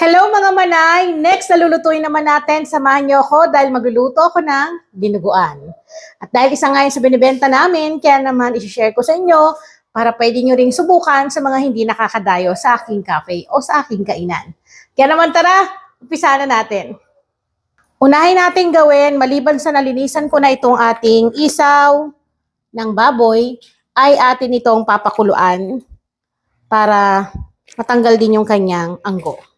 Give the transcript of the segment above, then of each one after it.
Hello mga manay! Next na lulutuin naman natin, samahan niyo ako dahil magluluto ako ng dinuguan. At dahil isa nga yun sa binibenta namin, kaya naman isi-share ko sa inyo para pwede nyo ring subukan sa mga hindi nakakadayo sa aking cafe o sa aking kainan. Kaya naman tara, umpisa na natin. Unahin natin gawin, maliban sa nalinisan ko na itong ating isaw ng baboy, ay atin itong papakuluan para matanggal din yung kanyang anggo.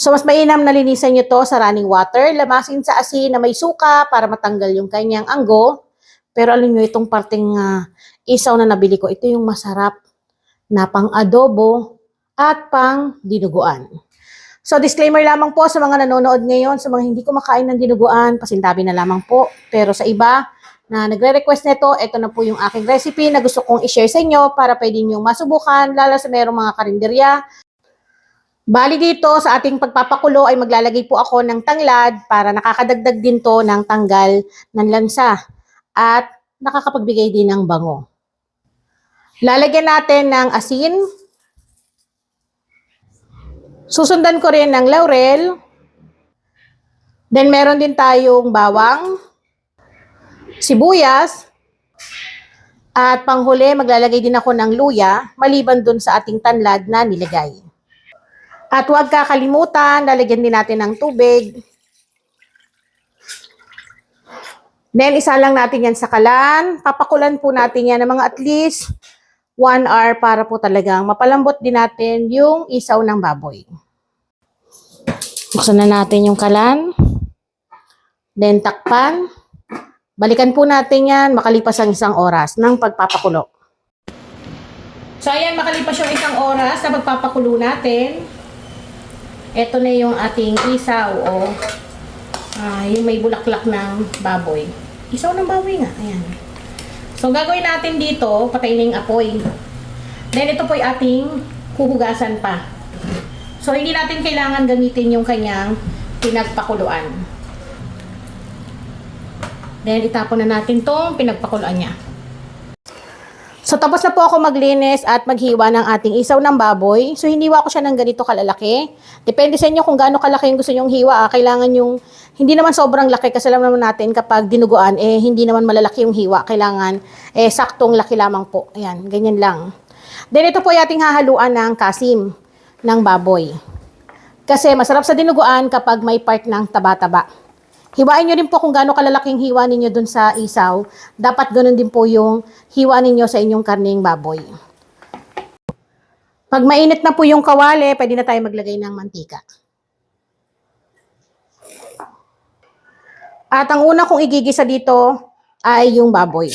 So, mas mainam na linisan nyo to sa running water. Lamasin sa asin na may suka para matanggal yung kanyang anggo. Pero alam nyo, itong parteng ah, isaw na nabili ko, ito yung masarap na pang adobo at pang dinuguan. So, disclaimer lamang po sa mga nanonood ngayon, sa mga hindi kumakain ng dinuguan, pasintabi na lamang po. Pero sa iba na nagre-request nito, ito na po yung aking recipe na gusto kong i-share sa inyo para pwede nyo masubukan, lalo sa merong mga karinderya Bali dito sa ating pagpapakulo ay maglalagay po ako ng tanglad para nakakadagdag din to ng tanggal ng lansa at nakakapagbigay din ng bango. Lalagyan natin ng asin. Susundan ko rin ng laurel. Then meron din tayong bawang, sibuyas, at panghuli maglalagay din ako ng luya maliban dun sa ating tanlad na nilagay. At huwag kakalimutan, lalagyan din natin ng tubig. Then, isa lang natin yan sa kalan. Papakulan po natin yan ng mga at least 1 hour para po talagang mapalambot din natin yung isaw ng baboy. Buksan na natin yung kalan. Then, takpan. Balikan po natin yan makalipas ang isang oras ng pagpapakulo. So, ayan, makalipas yung isang oras na pagpapakulo natin. Ito na yung ating isaw o ah, yung may bulaklak ng baboy. Isaw ng baboy nga. Ayan. So, gagawin natin dito, patayin na apoy. Then, ito po yung ating huhugasan pa. So, hindi natin kailangan gamitin yung kanyang pinagpakuluan. Then, itapon na natin tong pinagpakuluan niya. So, tapos na po ako maglinis at maghiwa ng ating isaw ng baboy. So, hiniwa ko siya ng ganito kalalaki. Depende sa inyo kung gaano kalaki yung gusto nyong hiwa. Ah. Kailangan yung, hindi naman sobrang laki kasi alam naman natin kapag dinuguan, eh, hindi naman malalaki yung hiwa. Kailangan, eh, saktong laki lamang po. Ayan, ganyan lang. Then, ito po yung ating hahaluan ng kasim ng baboy. Kasi masarap sa dinuguan kapag may part ng taba-taba. Hiwain nyo rin po kung gaano kalalaking hiwa ninyo dun sa isaw. Dapat ganun din po yung hiwa ninyo sa inyong karning baboy. Pag mainit na po yung kawali, pwede na tayo maglagay ng mantika. At ang una kong igigisa dito ay yung baboy.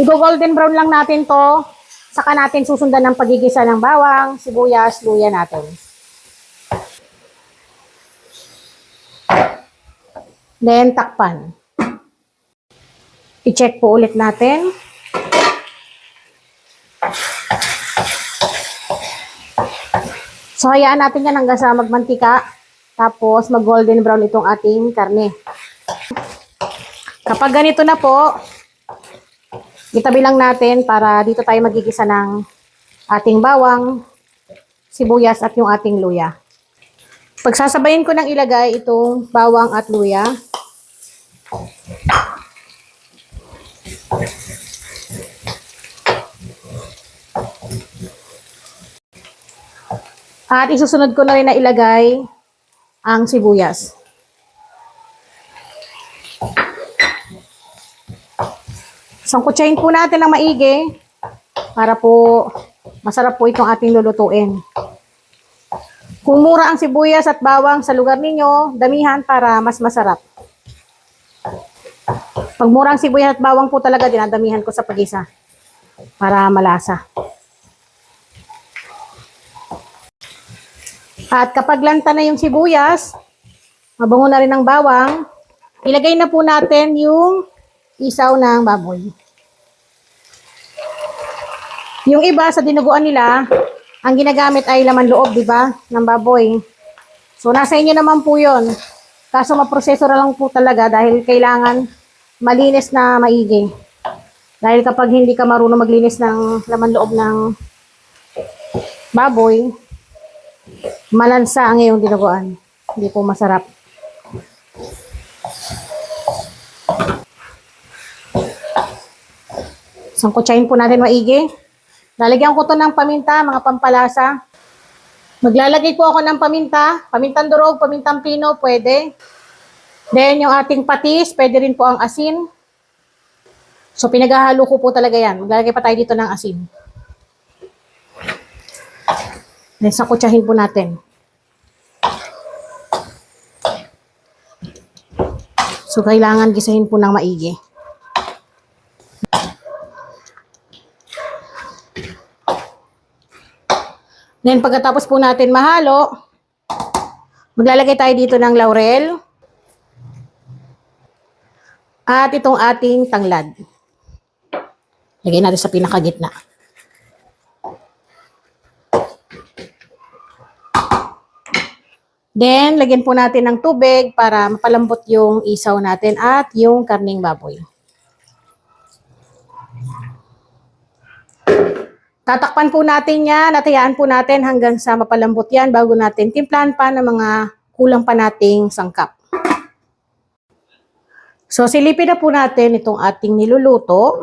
I-golden brown lang natin to. Saka natin susundan ng pagigisa ng bawang, sibuyas, luya natin. Then, takpan. I-check po ulit natin. So, hayaan natin yan hanggang sa magmantika. Tapos, mag-golden brown itong ating karne. Kapag ganito na po, itabi lang natin para dito tayo magigisa ng ating bawang, sibuyas at yung ating luya. Pagsasabayin ko ng ilagay itong bawang at luya. At isusunod ko na rin na ilagay ang sibuyas. Sangkutsahin po natin ng maigi para po masarap po itong ating lulutuin. Kung mura ang sibuyas at bawang sa lugar ninyo, damihan para mas masarap. Pag mura ang sibuyas at bawang po talaga, dinadamihan ko sa pagisa para malasa. At kapag lanta na yung sibuyas, mabango na rin ang bawang, ilagay na po natin yung isaw ng baboy. Yung iba sa dinuguan nila, ang ginagamit ay laman loob, di ba? Ng baboy. So, nasa inyo naman po yon Kaso maproseso na lang po talaga dahil kailangan malinis na maigi. Dahil kapag hindi ka marunong maglinis ng laman loob ng baboy, malansa ang iyong dinuguan. Hindi po masarap. Sangkutsahin po natin maigi. Lalagyan ko to ng paminta, mga pampalasa. Maglalagay po ako ng paminta, pamintang durog, pamintang pino, pwede. Then yung ating patis, pwede rin po ang asin. So pinaghahalo ko po talaga yan. Maglalagay pa tayo dito ng asin. Then sakutsahin po natin. So kailangan gisahin po ng maigi. Then pagkatapos po natin mahalo, maglalagay tayo dito ng laurel. At itong ating tanglad. Lagay natin sa pinakagitna. Then, lagyan po natin ng tubig para mapalambot yung isaw natin at yung karning baboy. Tatakpan po natin yan at po natin hanggang sa mapalambot yan bago natin timplahan pa ng mga kulang pa nating sangkap. So, silipin na po natin itong ating niluluto.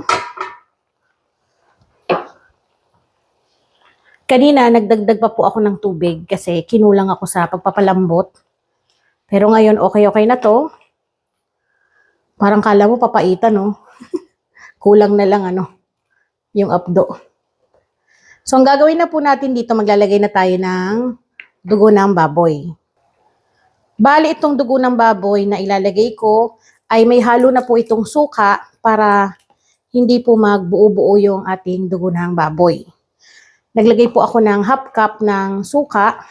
Kanina, nagdagdag pa po ako ng tubig kasi kinulang ako sa pagpapalambot. Pero ngayon, okay-okay na to. Parang kala mo papaitan, no? Kulang na lang, ano, yung updo. So, ang gagawin na po natin dito, maglalagay na tayo ng dugo ng baboy. Bali, itong dugo ng baboy na ilalagay ko ay may halo na po itong suka para hindi po magbuo-buo yung ating dugo ng baboy. Naglagay po ako ng half cup ng suka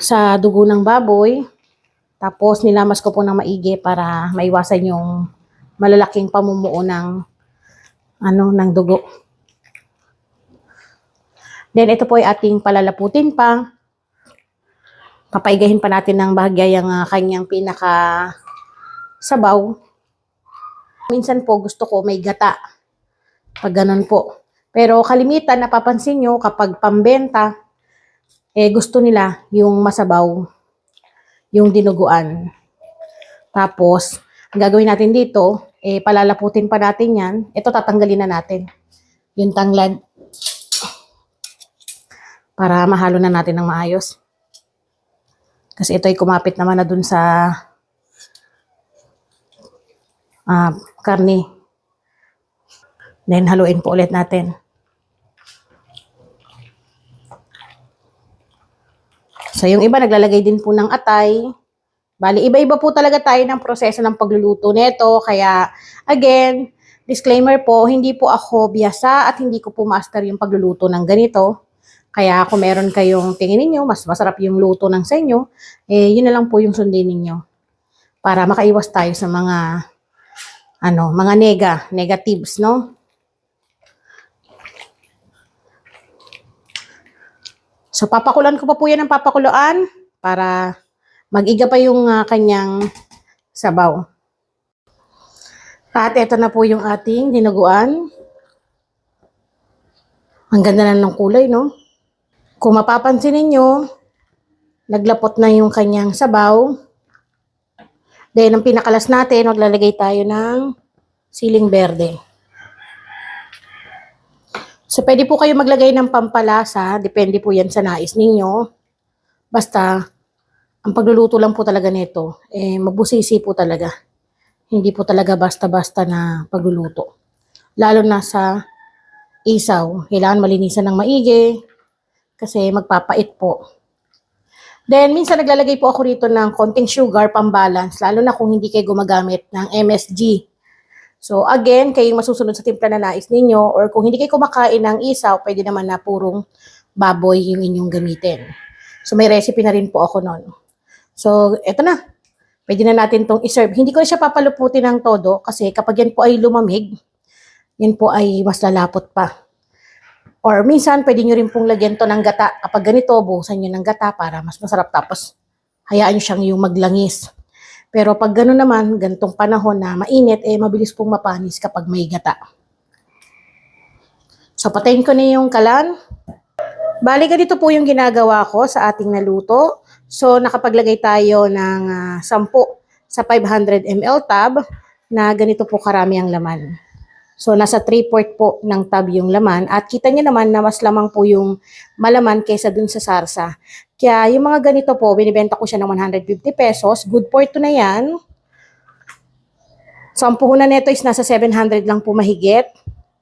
sa dugo ng baboy. Tapos nilamas ko po ng maigi para maiwasan yung malalaking pamumuo ng ano ng dugo. Then ito po ay ating palalaputin pa. Papaigahin pa natin ng bahagya yung ah, kanyang pinaka sabaw. Minsan po gusto ko may gata. Pag ganun po. Pero kalimitan, napapansin nyo, kapag pambenta, eh gusto nila yung masabaw, yung dinuguan. Tapos, ang gagawin natin dito, eh palalaputin pa natin yan. Ito tatanggalin na natin. Yung tanglad. Para mahalo na natin ng maayos. Kasi ito ay kumapit naman na dun sa ah, karne. Then, haluin po ulit natin. So, yung iba naglalagay din po ng atay. Bali, iba-iba po talaga tayo ng proseso ng pagluluto nito. Kaya, again, disclaimer po, hindi po ako biyasa at hindi ko po master yung pagluluto ng ganito. Kaya kung meron kayong tingin ninyo, mas masarap yung luto ng sa inyo, eh, yun na lang po yung sundin ninyo. Para makaiwas tayo sa mga, ano, mga nega, negatives, no? So, papakulan ko pa po yan ng papakuloan para mag-iga pa yung ah, kanyang sabaw. At ito na po yung ating dinuguan. Ang ganda na ng kulay, no? Kung mapapansin ninyo, naglapot na yung kanyang sabaw. Then, ang pinakalas natin, maglalagay tayo ng siling berde. So, pwede po kayo maglagay ng pampalasa. Depende po yan sa nais ninyo. Basta, ang pagluluto lang po talaga nito, eh, mabusisi po talaga. Hindi po talaga basta-basta na pagluluto. Lalo na sa isaw. Kailangan malinisan ng maigi kasi magpapait po. Then, minsan naglalagay po ako rito ng konting sugar, pambalance, lalo na kung hindi kayo gumagamit ng MSG. So, again, kayong masusunod sa timpla na nais ninyo or kung hindi kayo kumakain ng isaw, pwede naman na purong baboy yung inyong gamitin. So, may recipe na rin po ako nun. So, eto na. Pwede na natin tong iserve. Hindi ko na siya papaluputin ng todo kasi kapag yan po ay lumamig, yan po ay mas lalapot pa. Or minsan, pwede nyo rin pong lagyan to ng gata. Kapag ganito, buhusan nyo ng gata para mas masarap. Tapos, hayaan nyo siyang yung maglangis. Pero pag gano'n naman, gantong panahon na mainit, eh mabilis pong mapanis kapag may gata. So, patayin ko na yung kalan. Bali, ganito po yung ginagawa ko sa ating naluto. So, nakapaglagay tayo ng ah, 10 sa 500 ml tab na ganito po karami ang laman. So, nasa 3-4 po ng tab yung laman. At kita niyo naman na mas lamang po yung malaman kaysa dun sa sarsa. Kaya yung mga ganito po, binibenta ko siya ng 150 pesos. Good for ito na yan. So, ang puhunan nito is nasa 700 lang po mahigit.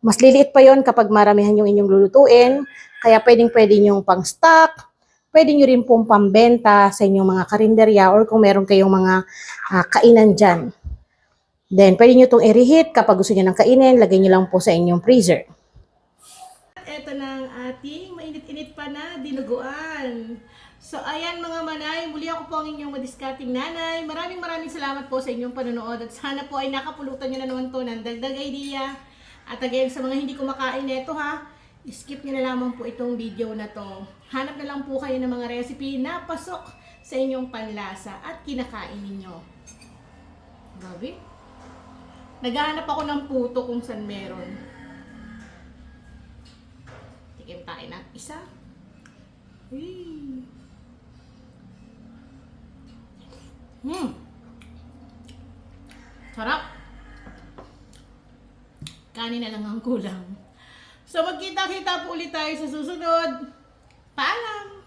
Mas liliit pa yon kapag maramihan yung inyong lulutuin. Kaya pwedeng pwede yung pang stock. Pwede nyo rin pong pambenta sa inyong mga karinderya or kung meron kayong mga ah, kainan dyan. Then, pwede nyo itong i-reheat kapag gusto nyo ng kainin, lagay nyo lang po sa inyong freezer. Ito na ang ating mainit-init pa na dinuguan. So, ayan mga manay, muli ako po ang inyong madiskating nanay. Maraming maraming salamat po sa inyong panonood at sana po ay nakapulutan nyo na naman to ng dagdag idea. At again, sa mga hindi kumakain nito ha, skip nyo na lamang po itong video na to. Hanap na lang po kayo ng mga recipe na pasok sa inyong panlasa at kinakain ninyo. Grabe. Naghahanap ako ng puto kung saan meron. Tikim tayo ng isa. Uy. Hmm. Sarap. Kanin na lang ang kulang. So magkita-kita po ulit tayo sa susunod. Paalam!